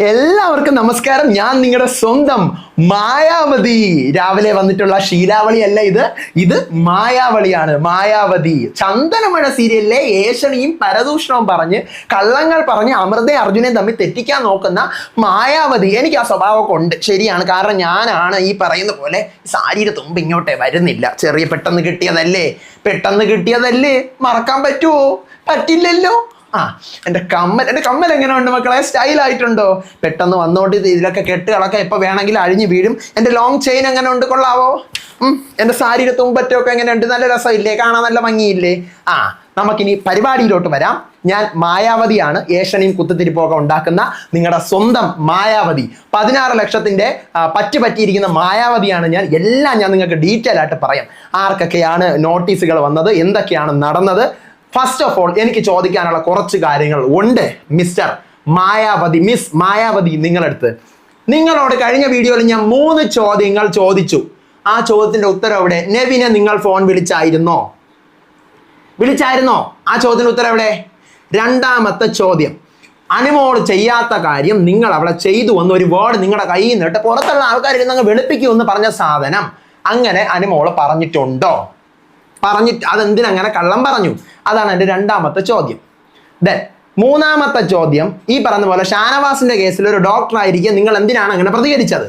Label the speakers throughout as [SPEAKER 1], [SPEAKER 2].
[SPEAKER 1] എല്ലാവർക്കും നമസ്കാരം. ഞാൻ നിങ്ങളുടെ സ്വന്തം മായാവതി. രാവിലെ വന്നിട്ടുള്ള ശീലാവളി അല്ല ഇത്. ഇത് മായാവളിയാണ്. മായാവതി. ചന്ദനമഴ സീരിയലിലെ ഏഷണിയും പരദൂഷണവും പറഞ്ഞ് കള്ളങ്ങൾ പറഞ്ഞ് അമൃതയും അർജുനെ തമ്മിൽ തെറ്റിക്കാൻ നോക്കുന്ന മായാവതി എനിക്ക് ആ സ്വഭാവമൊക്കെ ഉണ്ട്. ശരിയാണ്. കാരണം ഞാനാണ് ഈ പറയുന്ന പോലെ സാരിയുടെ തുമ്പ് ഇങ്ങോട്ടേ വരുന്നില്ല. ചെറിയ പെട്ടെന്ന് കിട്ടിയതല്ലേ? പെട്ടെന്ന് കിട്ടിയതല്ലേ? മറക്കാൻ പറ്റുമോ പറ്റില്ലല്ലോ? ആ എന്റെ കമ്മൽ എന്റെ കമ്മൽ എങ്ങനെ ഉണ്ട് മക്കളെ? സ്റ്റൈൽ ആയിട്ടുണ്ടോ? പെട്ടെന്ന് വന്നോണ്ട് ഇത് ഇതിലൊക്കെ കെട്ടുകളൊക്കെ എപ്പോൾ വേണമെങ്കിലും അഴിഞ്ഞു വീഴും. എന്റെ ലോങ് ചെയിൻ എങ്ങനെ ഉണ്ട് കൊള്ളാവോ എന്റെ സാരിയുടെ തുമ്പറ്റൊക്കെ എങ്ങനെയുണ്ട്? നല്ല രസമില്ലേ? കാണാൻ നല്ല ഭംഗിയില്ലേ? ആ നമുക്കിനി പരിപാടിയിലോട്ട് വരാം. ഞാൻ മായാവതിയാണ്. ഏഷണിയും കുത്തുതിരിപ്പൊക്കെ ഉണ്ടാക്കുന്ന നിങ്ങളുടെ സ്വന്തം മായാവതി. പതിനാറ് ലക്ഷത്തിന്റെ പറ്റി പറ്റിയിരിക്കുന്ന മായാവതിയാണ് ഞാൻ. എല്ലാം ഞാൻ നിങ്ങൾക്ക് ഡീറ്റെയിൽ ആയിട്ട് പറയാം. ആർക്കൊക്കെയാണ് നോട്ടീസുകൾ വന്നത്? എന്തൊക്കെയാണ് നടന്നത്? ഫസ്റ്റ് ഓഫ് ഓൾ എനിക്ക് ചോദിക്കാനുള്ള കുറച്ച് കാര്യങ്ങൾ ഉണ്ട് മിസ്റ്റർ മായാവതി മിസ് മായാവതി നിങ്ങളടുത്ത്. നിങ്ങളോട് കഴിഞ്ഞ വീഡിയോയിൽ ഞാൻ മൂന്ന് ചോദ്യങ്ങൾ ചോദിച്ചു. ആ ചോദ്യത്തിന്റെ ഉത്തരം എവിടെ? നെവിനെ നിങ്ങൾ ഫോൺ വിളിച്ചായിരുന്നോ? വിളിച്ചായിരുന്നോ? ആ ചോദ്യത്തിന്റെ ഉത്തരം എവിടെ? രണ്ടാമത്തെ ചോദ്യം. അനുമോൾ ചെയ്യാത്ത കാര്യം നിങ്ങൾ അവിടെ ചെയ്തു എന്ന് ഒരു വേർഡ് നിങ്ങളുടെ കയ്യിൽ നിന്നിട്ട് പുറത്തുള്ള ആൾക്കാർ ഇരുന്ന് വെളുപ്പിക്കുമെന്ന് പറഞ്ഞ സാധനം. അങ്ങനെ അനുമോൾ പറഞ്ഞിട്ടുണ്ടോ? പറഞ്ഞിട്ട് അതെന്തിനങ്ങനെ കള്ളം പറഞ്ഞു? അതാണ് എന്റെ രണ്ടാമത്തെ ചോദ്യം. ദെൻ മൂന്നാമത്തെ ചോദ്യം ഈ പറഞ്ഞ പോലെ ഷാനവാസിന്റെ കേസിൽ ഒരു ഡോക്ടർ ആയിരിക്കും. നിങ്ങൾ എന്തിനാണ് അങ്ങനെ പ്രതികരിച്ചത്?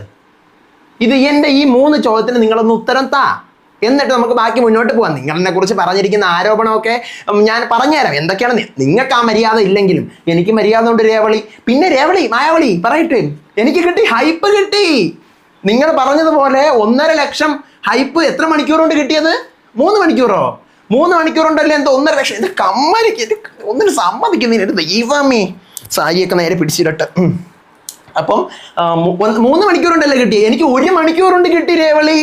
[SPEAKER 1] ഇത് എന്റെ ഈ മൂന്ന് ചോദ്യത്തിന് നിങ്ങളൊന്ന് ഉത്തരം താ. എന്നിട്ട് നമുക്ക് ബാക്കി മുന്നോട്ട് പോകാം. നിങ്ങളെന്നെ കുറിച്ച് പറഞ്ഞിരിക്കുന്ന ആരോപണമൊക്കെ ഞാൻ പറഞ്ഞുതരാം. എന്തൊക്കെയാണ് നിങ്ങൾക്ക് ആ മര്യാദ ഇല്ലെങ്കിലും എനിക്ക് മര്യാദ ഉണ്ട് രേവളി. പിന്നെ രേവളി മായാവളി പറയട്ടെ. എനിക്ക് കിട്ടി ഹൈപ്പ് കിട്ടി. നിങ്ങൾ പറഞ്ഞതുപോലെ ഒന്നര ലക്ഷം ഹൈപ്പ് എത്ര മണിക്കൂർ കൊണ്ട് കിട്ടിയത്? മൂന്ന് മണിക്കൂറോ? മൂന്ന് മണിക്കൂറുണ്ടല്ലോ എന്തോ ഒന്നര ലക്ഷം. ഇത് കമ്മലിക്ക് ഒന്നിന് സമ്മതിക്കുന്നതിന് ഒരു ദൈവമേ. സാരിയൊക്കെ നേരെ പിടിച്ചിരട്ടെ ഉം. അപ്പം മൂന്ന് മണിക്കൂർ കൊണ്ടല്ലേ കിട്ടി എനിക്ക് ഒരു മണിക്കൂറുണ്ട് കിട്ടി രേവളി.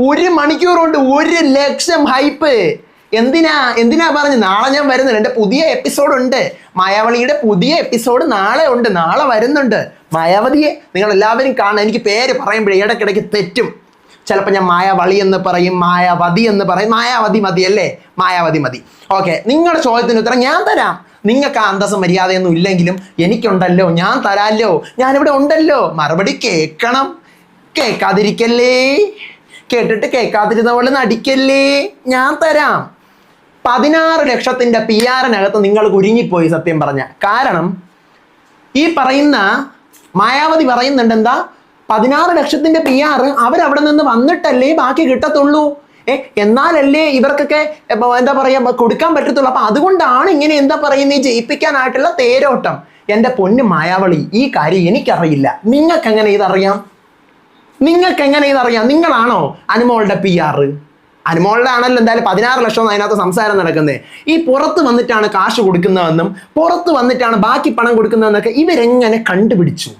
[SPEAKER 1] ഒരു മണിക്കൂറുണ്ട് ഒരു ലക്ഷം ഹൈപ്പ്. എന്തിനാ എന്തിനാ പറഞ്ഞു? നാളെ ഞാൻ വരുന്നുണ്ട്. എന്റെ പുതിയ എപ്പിസോഡ് ഉണ്ട് മായാവളിയുടെ പുതിയ എപ്പിസോഡ് നാളെ ഉണ്ട്. നാളെ വരുന്നുണ്ട്. മായാവതിയെ നിങ്ങൾ എല്ലാവരും കാണാൻ എനിക്ക് പേര് പറയുമ്പോഴേ ഇടയ്ക്കിടയ്ക്ക് തെറ്റും. ചിലപ്പോൾ ഞാൻ മായാവളി എന്ന് പറയും മായാവതി എന്ന് പറയും. മായാവതി മതി അല്ലേ? മായാവതി മതി. ഓക്കെ നിങ്ങളുടെ ചോദ്യത്തിന് ഉത്തരം ഞാൻ തരാം. നിങ്ങൾക്ക് ആ അന്തസ്സും മര്യാദയൊന്നും ഇല്ലെങ്കിലും എനിക്കുണ്ടല്ലോ ഞാൻ തരാല്ലോ ഞാനിവിടെ ഉണ്ടല്ലോ. മറുപടി കേൾക്കണം. കേൾക്കാതിരിക്കല്ലേ? കേട്ടിട്ട് കേൾക്കാതിരുന്ന പോലെ നടിക്കല്ലേ? ഞാൻ തരാം. പതിനാറ് ലക്ഷത്തിന്റെ പി ആറിനകത്ത് നിങ്ങൾ കുരുങ്ങിപ്പോയി സത്യം പറഞ്ഞ കാരണം ഈ പറയുന്ന മായാവതി പറയുന്നുണ്ട് എന്താ പതിനാറ് ലക്ഷത്തിന്റെ പി ആർ അവരവിടെ നിന്ന് വന്നിട്ടല്ലേ ബാക്കി കിട്ടത്തുള്ളൂ? ഏ എന്നാലല്ലേ ഇവർക്കൊക്കെ എന്താ പറയാ കൊടുക്കാൻ പറ്റത്തുള്ളൂ. അപ്പൊ അതുകൊണ്ടാണ് ഇങ്ങനെ എന്താ പറയുന്നത് ജയിപ്പിക്കാനായിട്ടുള്ള തേരോട്ടം. എന്റെ പൊന്ന് മായാവളി ഈ കാര്യം എനിക്കറിയില്ല. നിങ്ങൾക്ക് എങ്ങനെ ഇതറിയാം? നിങ്ങൾക്ക് എങ്ങനെ ഇതറിയാം? നിങ്ങളാണോ അനുമോളുടെ പി ആർ അനുമോളുടെ ആണല്ലോ എന്തായാലും പതിനാറ് ലക്ഷം അതിനകത്ത് സംസാരം നടക്കുന്നത് ഈ പുറത്ത് വന്നിട്ടാണ് കാശ് കൊടുക്കുന്നതെന്നും പുറത്ത് വന്നിട്ടാണ് ബാക്കി പണം കൊടുക്കുന്നതെന്നൊക്കെ ഇവരെങ്ങനെ കണ്ടുപിടിച്ചു?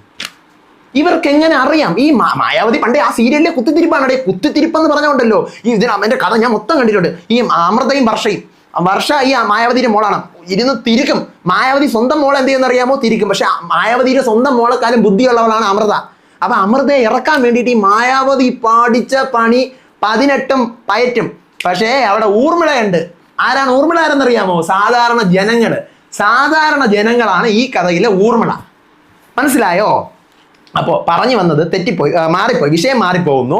[SPEAKER 1] ഇവർക്ക് എങ്ങനെ അറിയാം? ഈ മായാവതി പണ്ടേ ആ സീരിയലിലെ കുത്തിത്തിരിപ്പാണ് കുത്തിത്തിരിപ്പെന്ന് പറഞ്ഞുകൊണ്ടല്ലോ. ഈ ഇതിന് അവന്റെ കഥ ഞാൻ മൊത്തം കണ്ടിട്ടുണ്ട്. ഈ അമൃതയും വർഷയും. വർഷ ഈ മായാവതിയുടെ മോളാണ്. ഇരുന്ന് തിരിക്കും. മായാവതി സ്വന്തം മോളെ എന്ത് ചെയ്യുന്നറിയാമോ തിരിക്കും. പക്ഷെ മായാവതിയുടെ സ്വന്തം മോളെക്കാലം ബുദ്ധിയുള്ളവളാണ് അമൃത. അപ്പൊ അമൃതയെ ഇറക്കാൻ വേണ്ടിയിട്ട് ഈ മായാവതി പാടിച്ച പണി പതിനെട്ടും പയറ്റും. പക്ഷേ അവിടെ ഊർമിളയുണ്ട്. ആരാണ് ഊർമിള ആരെന്നറിയാമോ സാധാരണ ജനങ്ങൾ. സാധാരണ ജനങ്ങളാണ് ഈ കഥയിലെ ഊർമിള. മനസ്സിലായോ? അപ്പോൾ പറഞ്ഞു വന്നത് തെറ്റിപ്പോയി മാറിപ്പോയി വിഷയം മാറിപ്പോകുന്നു.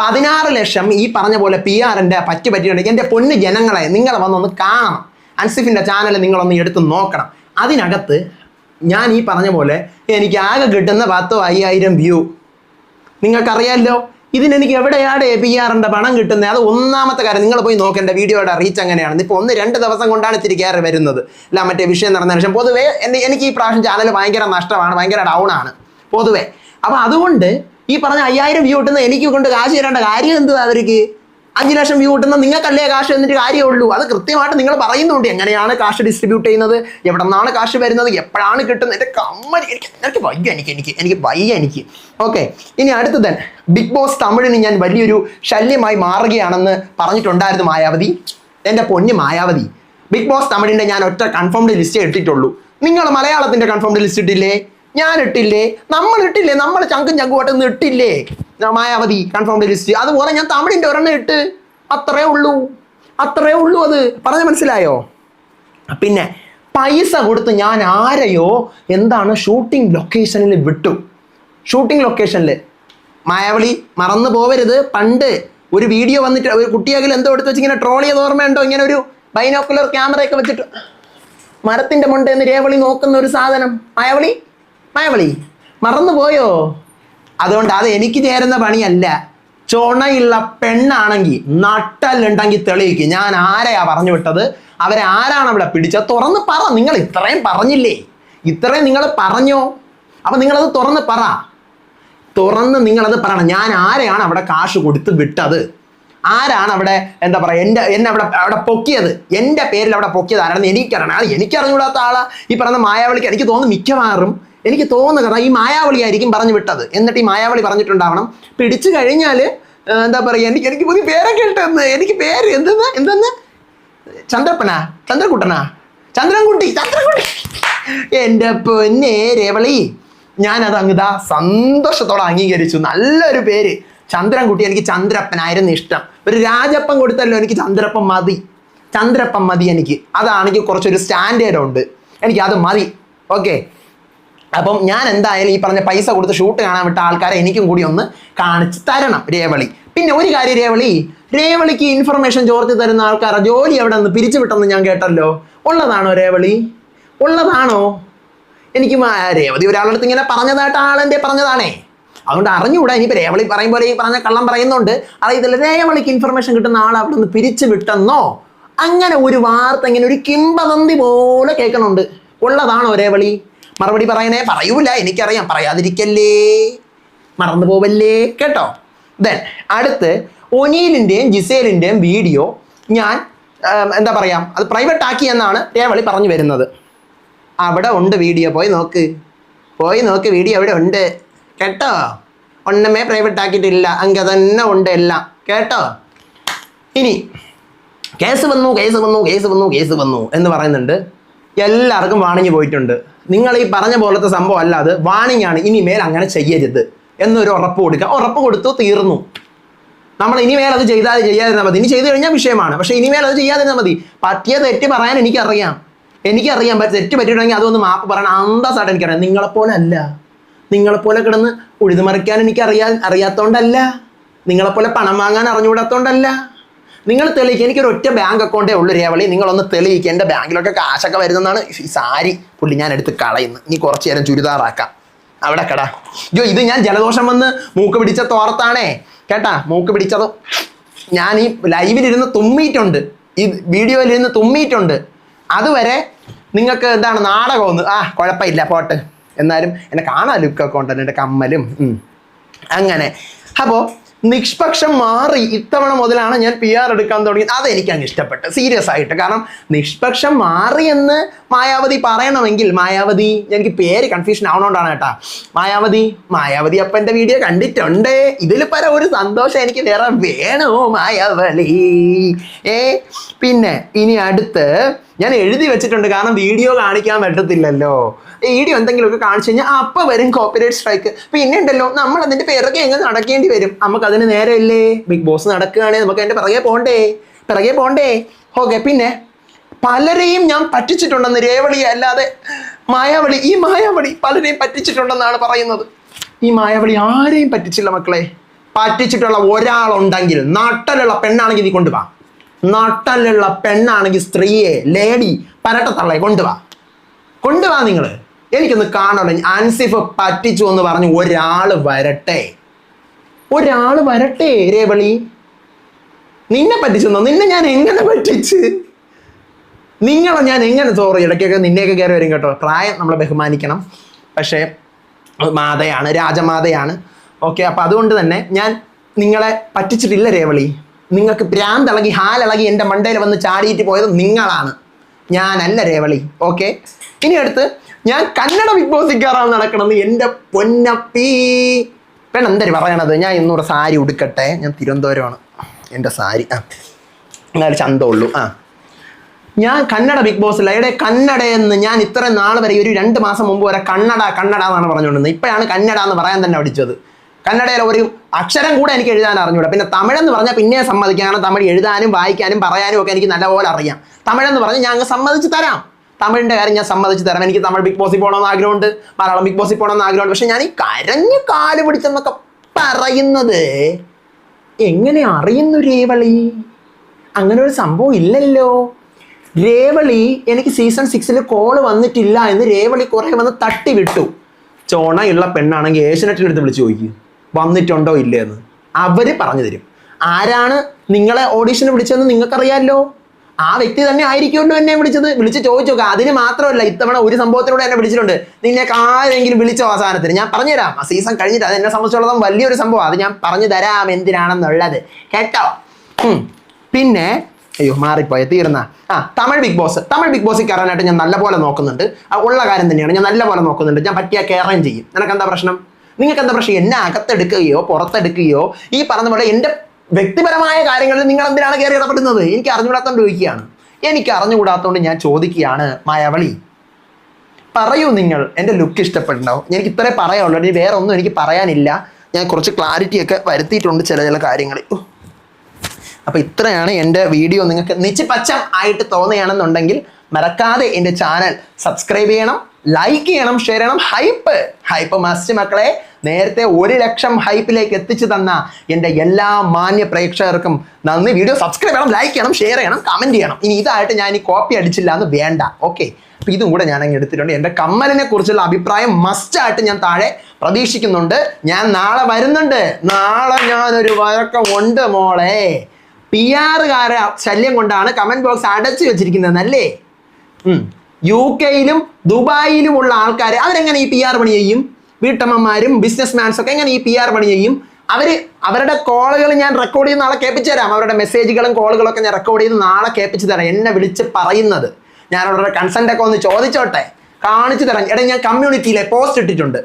[SPEAKER 1] പതിനാറ് ലക്ഷം ഈ പറഞ്ഞ പോലെ പി ആറിന്റെ പറ്റി പറ്റിയിട്ടുണ്ടെങ്കിൽ എന്റെ പൊന്ന് ജനങ്ങളെ നിങ്ങൾ വന്നൊന്ന് കാണണം. അൻസിഫിന്റെ ചാനൽ നിങ്ങളൊന്ന് എടുത്ത് നോക്കണം. അതിനകത്ത് ഞാൻ ഈ പറഞ്ഞ പോലെ എനിക്ക് ആകെ കിട്ടുന്ന പത്തോ അയ്യായിരം വ്യൂ നിങ്ങൾക്കറിയാമല്ലോ ഇതിനെനിക്ക് എവിടെയാണ് പി ആറിന്റെ പണം കിട്ടുന്നത്? അത് ഒന്നാമത്തെ കാര്യം നിങ്ങൾ പോയി നോക്കേണ്ട വീഡിയോയുടെ റീച്ച് അങ്ങനെയാണ് ഇപ്പോൾ ഒന്ന് രണ്ട് ദിവസം കൊണ്ടാണ് ഇത്തിരി കയറി വരുന്നത്. അല്ല മറ്റേ വിഷയം നടന്ന ശേഷം പൊതുവേ എനിക്ക് ഈ പ്രാവശ്യം ചാനൽ ഭയങ്കര നഷ്ടമാണ് ഭയങ്കര ഡൗൺ ആണ്. പൊതുവേ. അപ്പം അതുകൊണ്ട് ഈ പറഞ്ഞ അയ്യായിരം വ്യൂ കിട്ടുന്ന എനിക്ക് കൊണ്ട് കാശ് തരേണ്ട കാര്യം എന്ത് അവർക്ക്? അഞ്ച് ലക്ഷം വ്യൂ കിട്ടുന്ന നിങ്ങൾക്കല്ലേ കാശ് എന്നിട്ട് കാര്യമുള്ളൂ. അത് കൃത്യമായിട്ട് നിങ്ങൾ പറയുന്നുണ്ട്. എങ്ങനെയാണ് കാശ് ഡിസ്ട്രിബ്യൂട്ട് ചെയ്യുന്നത്? എവിടെ നിന്നാണ് കാശ് വരുന്നത്? എപ്പോഴാണ് കിട്ടുന്നത്? എന്റെ കമ്മലി എനിക്ക് എനിക്ക് വയ്യ എനിക്ക് എനിക്ക് എനിക്ക് വയ്യ എനിക്ക്. ഓക്കെ ഇനി അടുത്തത് ബിഗ് ബോസ് തമിഴിന് ഞാൻ വലിയൊരു ശല്യമായി മാറുകയാണെന്ന് പറഞ്ഞിട്ടുണ്ടായിരുന്നു മായാവതി. എന്റെ പൊന്നു മായാവതി. ബിഗ് ബോസ് തമിഴിന്റെ ഞാൻ ഒറ്റ കൺഫേംഡ് ലിസ്റ്റ് എടുത്തിട്ടുള്ളൂ. നിങ്ങൾ മലയാളത്തിന്റെ കൺഫേംഡ് ലിസ്റ്റ് ഇട്ടില്ലേ? ഞാൻ ഇട്ടില്ലേ നമ്മൾ ഇട്ടില്ലേ നമ്മൾ ചങ്കും ചങ്കുമായിട്ടൊന്നും ഇട്ടില്ലേ? മായാവതി കൺഫേംഡ് ലിസ്റ്റ് അതുപോലെ ഞാൻ തമിഴിന്റെ ഒരെണ്ണം ഇട്ട്. അത്രേ ഉള്ളൂ. അത്രേ ഉള്ളൂ അത്. പറഞ്ഞ മനസ്സിലായോ? പിന്നെ പൈസ കൊടുത്ത് ഞാൻ ആരെയോ എന്താണ് ഷൂട്ടിംഗ് ലൊക്കേഷനിൽ വിട്ടു. ഷൂട്ടിംഗ് ലൊക്കേഷനിൽ മായാവളി മറന്നു പോവരുത്. പണ്ട് ഒരു വീഡിയോ വന്നിട്ട് ഒരു കുട്ടിയാകിൽ എന്തോ എടുത്ത് വെച്ച് ഇങ്ങനെ ട്രോൾ ചെയ്ത് ഓർമ്മയുണ്ടോ? ഇങ്ങനെ ഒരു ബൈനോക്കുലർ ക്യാമറയൊക്കെ വെച്ചിട്ട്. മരത്തിന്റെ മുണ്ടെന്ന് രേവളി നോക്കുന്ന ഒരു സാധനം. മായാവളി മായാവളി മറന്നുപോയോ? അതുകൊണ്ട് അത് എനിക്ക് ചേരുന്ന പണിയല്ല. ചുണയുള്ള പെണ്ണാണെങ്കിൽ നട്ടല്ലുണ്ടെങ്കിൽ തെളിയിക്കും. ഞാൻ ആരെയാ പറഞ്ഞു വിട്ടത്? അവരെ ആരാണ് അവിടെ പിടിച്ചത്? തുറന്ന് പറ. നിങ്ങൾ ഇത്രയും പറഞ്ഞില്ലേ? ഇത്രയും നിങ്ങൾ പറഞ്ഞോ? അപ്പം നിങ്ങളത് തുറന്ന് പറ. തുറന്ന് നിങ്ങളത് പറയണം. ഞാൻ ആരെയാണ് അവിടെ കാശ് കൊടുത്ത് വിട്ടത്? ആരാണ് അവിടെ എന്താ പറയുക എന്റെ എന്നെ അവിടെ അവിടെ പൊക്കിയത്? എന്റെ പേരിൽ അവിടെ പൊക്കിയത് ആരാണെന്ന് എനിക്കറിയണം. അത് എനിക്കറിഞ്ഞൂടാത്ത ആളാ. ഈ പറയുന്ന മായാവളിക്ക് എനിക്ക് തോന്നുന്നു മിക്കവാറും എനിക്ക് തോന്നുന്നത് ഈ മായാവളി ആയിരിക്കും പറഞ്ഞു വിട്ടത്. എന്നിട്ട് ഈ മായാവളി പറഞ്ഞിട്ടുണ്ടാവണം. പിടിച്ചു കഴിഞ്ഞാൽ എന്താ പറയുക എനിക്ക് എനിക്ക് പുതിയ പേരൊക്കെ ഇട്ടെന്ന് എനിക്ക് പേര് എന്തെന്ന് എന്തെന്ന്? ചന്ദ്രപ്പനാ? ചന്ദ്രക്കുട്ടനാ ചന്ദ്രൻകുട്ടി ചന്ദ്രൻകുട്ടി. എന്റെ പൊന്നെ രേവളി ഞാനത് അങ്ങ് സന്തോഷത്തോടെ അംഗീകരിച്ചു. നല്ലൊരു പേര്. ചന്ദ്രൻകുട്ടി എനിക്ക് ചന്ദ്രപ്പനായിരുന്നു ഇഷ്ടം. ഒരു രാജപ്പൻ കൊടുത്തല്ലോ എനിക്ക് ചന്ദ്രപ്പൻ മതി. ചന്ദ്രപ്പൻ മതി എനിക്ക്. അതാണെങ്കിൽ കുറച്ചൊരു സ്റ്റാൻഡേർഡ് ഉണ്ട് എനിക്ക് അത് മതി. ഓക്കെ? അപ്പം ഞാൻ എന്തായാലും ഈ പറഞ്ഞ പൈസ കൊടുത്ത് ഷൂട്ട് കാണാൻ വിട്ട ആൾക്കാരെ എനിക്കും കൂടി ഒന്ന് കാണിച്ച് തരണം രേവളി. പിന്നെ ഒരു കാര്യം രേവളി രേവളിക്ക് ഇൻഫർമേഷൻ ചോർത്തി തരുന്ന ആൾക്കാരെ ജോലി എവിടെ നിന്ന് പിരിച്ചു വിട്ടെന്ന് ഞാൻ കേട്ടല്ലോ. ഉള്ളതാണോ രേവളി? ഉള്ളതാണോ? എനിക്ക് രേവതി ഒരാളുടെ അടുത്ത് ഇങ്ങനെ പറഞ്ഞതായിട്ട് ആളെന്റെ പറഞ്ഞതാണേ? അതുകൊണ്ട് അറിഞ്ഞുകൂടാ ഇനിയിപ്പോൾ രേവളി പറയും പോലെ ഈ പറഞ്ഞ കള്ളം പറയുന്നുണ്ട്. അറിയത്തില്ല രേവളിക്ക് ഇൻഫർമേഷൻ കിട്ടുന്ന ആൾ അവിടെ നിന്ന് പിരിച്ചു വിട്ടെന്നോ? അങ്ങനെ ഒരു വാർത്ത ഇങ്ങനെ ഒരു കിംബദന്തി പോലെ കേൾക്കണുണ്ട്. ഉള്ളതാണോ രേവളി? മറുപടി പറയണേ പറയൂല എനിക്കറിയാം. പറയാതിരിക്കല്ലേ. മറന്നു പോവല്ലേ. കേട്ടോ? ദെൻ അടുത്ത് ഒനീലിന്റെയും ജിസേലിന്റെയും വീഡിയോ ഞാൻ എന്താ പറയുക അത് പ്രൈവറ്റ് ആക്കി എന്നാണ് രേവളി പറഞ്ഞു വരുന്നത്. അവിടെ ഉണ്ട് വീഡിയോ. പോയി നോക്ക്. പോയി നോക്ക് വീഡിയോ അവിടെ ഉണ്ട്. കേട്ടോ? ഒന്നുമേ പ്രൈവറ്റ് ആക്കിയിട്ടില്ല. അങ്ങ് തന്നെ ഉണ്ട് എല്ലാം. കേട്ടോ? ഇനി കേസ് വന്നു കേസ് വന്നു കേസ് വന്നു കേസ് വന്നു എന്ന് പറയുന്നുണ്ട്. എല്ലാവർക്കും വാണിങ് പോയിട്ടുണ്ട്. നിങ്ങൾ ഈ പറഞ്ഞ പോലത്തെ സംഭവം അല്ല അത്. വാണിങ് ആണ്. ഇനിമേൽ അങ്ങനെ ചെയ്യരുത് എന്നൊരു ഉറപ്പ് കൊടുക്കുക ഉറപ്പ് കൊടുത്തു തീർന്നു. നമ്മൾ ഇനിമേൽ അത് ചെയ്താൽ ചെയ്യാതിരുന്നാൽ മതി. ഇനി ചെയ്തു കഴിഞ്ഞാൽ വിഷയമാണ്. പക്ഷെ ഇനിമേൽ അത് ചെയ്യാതിരുന്നാൽ മതി. പറ്റിയ തെറ്റ് പറയാൻ എനിക്കറിയാം. എനിക്കറിയാം. തെറ്റ് പറ്റിയിട്ടുണ്ടെങ്കിൽ അതൊന്ന് മാപ്പ് പറയണം അന്തസ്സായിട്ട് എനിക്കറിയാം. നിങ്ങളെപ്പോലെ അല്ല. നിങ്ങളെപ്പോലെ കിടന്ന് ഉഴുതുമറിക്കാൻ എനിക്ക് അറിയാ അറിയാത്തോണ്ടല്ല. നിങ്ങളെപ്പോലെ പണം വാങ്ങാൻ അറിഞ്ഞുകൂടാത്തോണ്ടല്ല. നിങ്ങൾ തെളിയിക്കുക എനിക്കൊരു ഒറ്റ ബാങ്ക് അക്കൗണ്ടേ ഉള്ളൂ രേവളി. നിങ്ങളൊന്ന് തെളിയിക്കുക എന്റെ ബാങ്കിലൊക്കെ കാശൊക്കെ വരുന്നതാണ് ഈ സാരി. പുള്ളി ഞാൻ എടുത്ത് കളയുന്നു. ഇനി കുറച്ച് നേരം ചുരിദാറാക്കാം. അവിടെ കടാ. അയ്യോ ഇത് ഞാൻ ജലദോഷം വന്ന് മൂക്ക് പിടിച്ച തോർത്താണേ. കേട്ടാ? മൂക്ക് പിടിച്ചതോ? ഞാൻ ഈ ലൈവിലിരുന്ന് തുമ്മിയിട്ടുണ്ട്. ഈ വീഡിയോയിലിരുന്ന് തുമ്മിയിട്ടുണ്ട്. അതുവരെ നിങ്ങൾക്ക് എന്താണ് നാടകമൊന്ന് ആ കുഴപ്പമില്ല. പോട്ട്. എന്നാലും എന്നെ കാണാൻ ലുക്കൊക്കെ ഉണ്ടല്ലോ എന്റെ കമ്മലും. അങ്ങനെ. അപ്പോൾ നിഷ്പക്ഷം മാറി ഇത്തവണ മുതലാണ് ഞാൻ പി ആർ എടുക്കാൻ തുടങ്ങിയത്. അതെനിക്ക് അങ്ങ് ഇഷ്ടപ്പെട്ടു. സീരിയസ് ആയിട്ട്. കാരണം നിഷ്പക്ഷം മാറി എന്ന് മായാവതി പറയണമെങ്കിൽ മായാവതി എനിക്ക് പേര് കൺഫ്യൂഷൻ ആവണോണ്ടാണ് കേട്ടാ. മായാവതി മായാവതി അപ്പൊ എന്റെ വീഡിയോ കണ്ടിട്ടുണ്ട്. ഇതിൽ പര ഒരു സന്തോഷം എനിക്ക് വേറെ വേണോ മായാവലി ഏ പിന്നെ ഇനി അടുത്ത് ഞാൻ എഴുതി വെച്ചിട്ടുണ്ട് കാരണം വീഡിയോ കാണിക്കാൻ പറ്റത്തില്ലല്ലോ. വീഡിയോ എന്തെങ്കിലുമൊക്കെ കാണിച്ചു കഴിഞ്ഞാൽ അപ്പം വരും കോപ്പറേറ്റ് സ്ട്രൈക്ക് പിന്നെ ഉണ്ടല്ലോ നമ്മൾ അതിന്റെ പേരൊക്കെ എങ്ങനെ നടക്കേണ്ടി വരും. നമുക്ക് അതിന് നേരമില്ലേ? ബിഗ് ബോസ് നടക്കുകയാണെങ്കിൽ നമുക്ക് അതിന്റെ പിറകെ പോണ്ടേ? പിറകെ പോണ്ടേ? ഓക്കെ പിന്നെ പലരെയും ഞാൻ പറ്റിച്ചിട്ടുണ്ടെന്ന് രേവളി അല്ലാതെ മായാവളി ഈ മായാവളി പലരെയും പറ്റിച്ചിട്ടുണ്ടെന്നാണ് പറയുന്നത്. ഈ മായാവളി ആരെയും പറ്റിച്ചില്ല മക്കളെ? പറ്റിച്ചിട്ടുള്ള ഒരാളുണ്ടെങ്കിൽ നാട്ടിലുള്ള പെണ്ണാണെങ്കിൽ നീ കൊണ്ടുവാ. നട്ടലുള്ള പെണ്ണാണെങ്കിൽ സ്ത്രീയെ ലേഡി പരട്ടത്തള്ളയെ കൊണ്ടുവാ. കൊണ്ടുവാ നിങ്ങൾ എനിക്കൊന്ന് കാണണം? അൻസിഫ് പറ്റിച്ചു എന്ന് പറഞ്ഞ് ഒരാൾ വരട്ടെ. ഒരാൾ വരട്ടെ രേവളി. നിന്നെ പറ്റിച്ചെന്നോ? നിന്നെ ഞാൻ എങ്ങനെ പറ്റിച്ച്? നിങ്ങളെ ഞാൻ എങ്ങനെ സോറി ഇടയ്ക്കൊക്കെ നിന്നെയൊക്കെ കയറി വരും കേട്ടോ. പ്രായം നമ്മളെ ബഹുമാനിക്കണം. പക്ഷേ മാതയാണ് രാജമാതയാണ്. ഓക്കെ അപ്പം അതുകൊണ്ട് തന്നെ ഞാൻ നിങ്ങളെ പറ്റിച്ചിട്ടില്ല രേവളി. നിങ്ങൾക്ക് ഭ്രാന്തിളകി ഹാലിളകി എന്റെ മണ്ടയിൽ വന്ന് ചാടിയിട്ട് പോയത് നിങ്ങളാണ്. ഞാനല്ല രേവളി. ഓക്കെ ഇനി അടുത്ത് ഞാൻ കന്നഡ ബിഗ് ബോസിൽ കയറാൻ നടക്കണമെന്ന് എന്റെ പൊന്നപ്പീ. വേണം എന്തായാലും പറയണത്? ഞാൻ ഇന്നൂടെ സാരി ഉടുക്കട്ടെ. ഞാൻ തിരുവനന്തപുരമാണ്. എന്റെ സാരി. ആ. എന്നാലും ചന്തമുള്ളൂ. ആ. ഞാൻ കന്നഡ ബിഗ് ബോസിൽ കന്നഡ എന്ന് ഞാൻ ഇത്രയും നാൾ വരെ ഒരു രണ്ട് മാസം മുമ്പ് വരെ കന്നഡ കന്നഡ എന്നാണ് പറഞ്ഞുകൊണ്ടിരുന്നത്. ഇപ്പോഴാണ് കന്നഡ എന്ന് പറയാൻ തന്നെ പഠിച്ചത്. കന്നഡയിൽ ഒരു അക്ഷരം കൂടെ എനിക്ക് എഴുതാൻ അറിഞ്ഞൂടാ. പിന്നെ തമിഴെന്ന് പറഞ്ഞാൽ പിന്നെ സമ്മതിക്കാം തമിഴ് എഴുതാനും വായിക്കാനും പറയാനും ഒക്കെ എനിക്ക് നല്ലപോലെ അറിയാം. തമിഴെന്ന് പറഞ്ഞാൽ ഞാൻ അങ്ങ് സമ്മതിച്ച് തരാം. തമിഴിന്റെ കാര്യം ഞാൻ സമ്മതിച്ച് തരാം. എനിക്ക് തമിഴ് ബിഗ് ബോസിൽ പോകണമെന്ന് ആഗ്രഹമുണ്ട്. മലയാളം ബിഗ് ബോസിൽ പോകണമെന്ന് ആഗ്രഹമുണ്ട്. പക്ഷെ ഞാൻ ഈ കരഞ്ഞ് കാൽ പിടിച്ചെന്നൊക്കെ പറയുന്നത് എങ്ങനെ അറിയുന്നു രേവളി? അങ്ങനെ ഒരു സംഭവം ഇല്ലല്ലോ. രേവളി എനിക്ക് സീസൺ സിക്സിൽ കോൾ വന്നിട്ടില്ല എന്ന് രേവളി കുറേ വന്ന് തട്ടി വിട്ടു ചോണയുള്ള പെണ്ണാണെങ്കിൽ ഏഷ്യനെറ്റിന്റെ അടുത്ത് വിളിച്ച് ചോദിക്കും. വന്നിട്ടുണ്ടോ ഇല്ലേ എന്ന് അവർ പറഞ്ഞു തരും. ആരാണ് നിങ്ങളെ ഓഡീഷന് വിളിച്ചതെന്ന് നിങ്ങൾക്കറിയാമല്ലോ ആ വ്യക്തി തന്നെ ആയിരിക്കുമല്ലോ എന്നെ വിളിച്ചത്. വിളിച്ച് ചോദിച്ചു നോക്കുക അതിന് മാത്രമല്ല ഇത്തവണ ഒരു സംഭവത്തിലൂടെ എന്നെ വിളിച്ചിട്ടുണ്ട്. നിന്നെ ആരെങ്കിലും വിളിച്ചോ അവസാനത്തിന്? ഞാൻ പറഞ്ഞുതരാം. ആ സീസൺ കഴിഞ്ഞിട്ട് അത് എന്നെ സംബന്ധിച്ചിടത്തോളം വലിയൊരു സംഭവം. അത് ഞാൻ പറഞ്ഞു തരാം എന്തിനാണെന്നുള്ളത്. കേട്ടോ? പിന്നെ അയ്യോ മാറിപ്പോയ. തീർന്ന. ആ Tamil big boss. Tamil big ബോസിൽ കയറാനായിട്ട് ഞാൻ നല്ലപോലെ നോക്കുന്നുണ്ട്. ഉള്ള കാര്യം തന്നെയാണ്. ഞാൻ നല്ലപോലെ നോക്കുന്നുണ്ട്. ഞാൻ പറ്റിയ കയറുകയും ചെയ്യും. നിനക്ക് എന്താ പ്രശ്നം? നിങ്ങൾക്ക് എന്താ പ്രശ്നം? എന്നെ അകത്തെടുക്കുകയോ പുറത്തെടുക്കുകയോ ഈ പറഞ്ഞ പോലെ എന്റെ വ്യക്തിപരമായ കാര്യങ്ങളിൽ നിങ്ങൾ എന്തിനാണ് കയറി ഇടപെടുന്നത്? എനിക്ക് അറിഞ്ഞുകൂടാത്തോണ്ട് ചോദിക്കുകയാണ്. എനിക്ക് അറിഞ്ഞുകൂടാത്തോണ്ട് ഞാൻ ചോദിക്കുകയാണ് മായാവളി പറയൂ നിങ്ങൾ എന്റെ ലുക്ക് ഇഷ്ടപ്പെട്ടുണ്ടാവും എനിക്ക് ഇത്രേ പറയാനുള്ളൂ. ഇനി വേറെ ഒന്നും എനിക്ക് പറയാനില്ല. ഞാൻ കുറച്ച് ക്ലാരിറ്റി ഒക്കെ വരുത്തിയിട്ടുണ്ട് ചില ചില കാര്യങ്ങൾ. അപ്പോൾ ഇത്രയാണ് എന്റെ വീഡിയോ നിങ്ങൾക്ക് നിശ്ചിപ്പച്ചം ആയിട്ട് തോന്നുകയാണെന്നുണ്ടെങ്കിൽ മറക്കാതെ എന്റെ ചാനൽ സബ്സ്ക്രൈബ് ചെയ്യണം. ലൈക്ക് ചെയ്യണം ഷെയർ ചെയ്യണം. ഹൈപ്പ് ഹൈപ്പ് മസ്റ്റ് മക്കളെ നേരത്തെ ഒരു ലക്ഷം ഹൈപ്പിലേക്ക് എത്തിച്ചു തന്ന എന്റെ എല്ലാ മാന്യ പ്രേക്ഷകർക്കും നന്ദി. വീഡിയോ സബ്സ്ക്രൈബ് ചെയ്യണം ലൈക്ക് ചെയ്യണം ഷെയർ ചെയ്യണം കമന്റ് ചെയ്യണം. ഇനി ഇതായിട്ട് ഞാൻ ഈ കോപ്പി അടിച്ചില്ല എന്ന് വേണ്ട. ഓക്കെ അപ്പം ഇതും കൂടെ ഞാൻ എടുത്തിട്ടുണ്ട്. എന്റെ കമ്മലിനെ കുറിച്ചുള്ള അഭിപ്രായം മസ്റ്റായിട്ട് ഞാൻ താഴെ പ്രതീക്ഷിക്കുന്നുണ്ട്. ഞാൻ നാളെ വരുന്നുണ്ട്. നാളെ ഞാനൊരു വഴക്കം ഉണ്ട് മോളെ പി ആറുകാരെ ശല്യം കൊണ്ടാണ് കമന്റ് ബോക്സ് അടച്ചു വെച്ചിരിക്കുന്നതെന്നല്ലേ. യു കെയിലും ദുബായിലുമുള്ള ആൾക്കാർ അവരെങ്ങനെ ഈ പി ആർ പണി ചെയ്യും വീട്ടമ്മമാരും ബിസിനസ് മാൻസ് ഒക്കെ എങ്ങനെ ഈ പി ആർ പണി ചെയ്യും അവർ അവരുടെ കോളുകൾ ഞാൻ റെക്കോർഡ് ചെയ്ത് നാളെ കേൾപ്പിച്ചു തരാം അവരുടെ മെസ്സേജുകളും കോളുകളൊക്കെ ഞാൻ റെക്കോർഡ് ചെയ്ത് നാളെ കേൾപ്പിച്ചു തരാം എന്നെ വിളിച്ച് പറയുന്നത്. ഞാൻ അവരുടെ കൺസെന്റ് ഒക്കെ ഒന്ന് ചോദിച്ചോട്ടെ. കാണിച്ചു തരാം. എടാ ഞാൻ കമ്മ്യൂണിറ്റിയിലെ പോസ്റ്റ് ഇട്ടിട്ടുണ്ട്.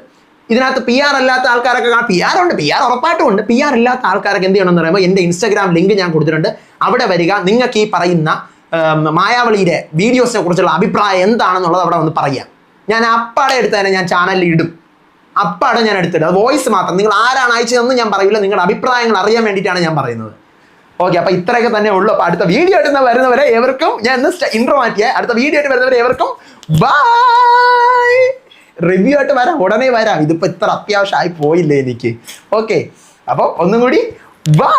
[SPEAKER 1] ഇതിനകത്ത് പി ആർ അല്ലാത്ത ആൾക്കാരൊക്കെ പി ആർ ഉണ്ട്. പി ആർ ഉറപ്പായിട്ടും ഉണ്ട്. പി ആർ ഇല്ലാത്ത ആൾക്കാരൊക്കെ എന്ത് ചെയ്യണമെന്ന് പറയുമ്പോൾ എന്റെ ഇൻസ്റ്റാഗ്രാം ലിങ്ക് ഞാൻ കൊടുത്തിട്ടുണ്ട്. അവിടെ വരിക. നിങ്ങൾക്ക് ഈ പറയുന്ന മായാവളിയുടെ വീഡിയോസിനെ കുറിച്ചുള്ള അഭിപ്രായം എന്താണെന്നുള്ളത് അവിടെ വന്ന് പറയാം ഞാൻ അപ്പാടെ എടുത്ത് തന്നെ ഞാൻ ചാനലിൽ ഇടും. അപ്പാടെ ഞാൻ എടുത്തിടും. അത് വോയിസ് മാത്രം. നിങ്ങൾ ആരാണ് അയച്ചതെന്ന് ഞാൻ പറയില്ല. നിങ്ങളുടെ അഭിപ്രായങ്ങൾ അറിയാൻ വേണ്ടിയിട്ടാണ് ഞാൻ പറയുന്നത്. ഓക്കെ അപ്പൊ ഇത്രയൊക്കെ തന്നെ ഉള്ളൂ. അപ്പൊ അടുത്ത വീഡിയോ ആയിട്ട് വരുന്നവരെ എവർക്കും ഞാൻ ഇന്ന് ഇൻട്രോ മാറ്റിയ. അടുത്ത വീഡിയോ ആയിട്ട് വരുന്നവരെ എവർക്കും ബൈ റിവ്യൂ ആയിട്ട് വരാം. ഉടനെ വരാം. ഇതിപ്പോ ഇത്ര അത്യാവശ്യമായി പോയില്ലേ എനിക്ക്. ഓക്കെ അപ്പോൾ ഒന്നും കൂടി ബൈ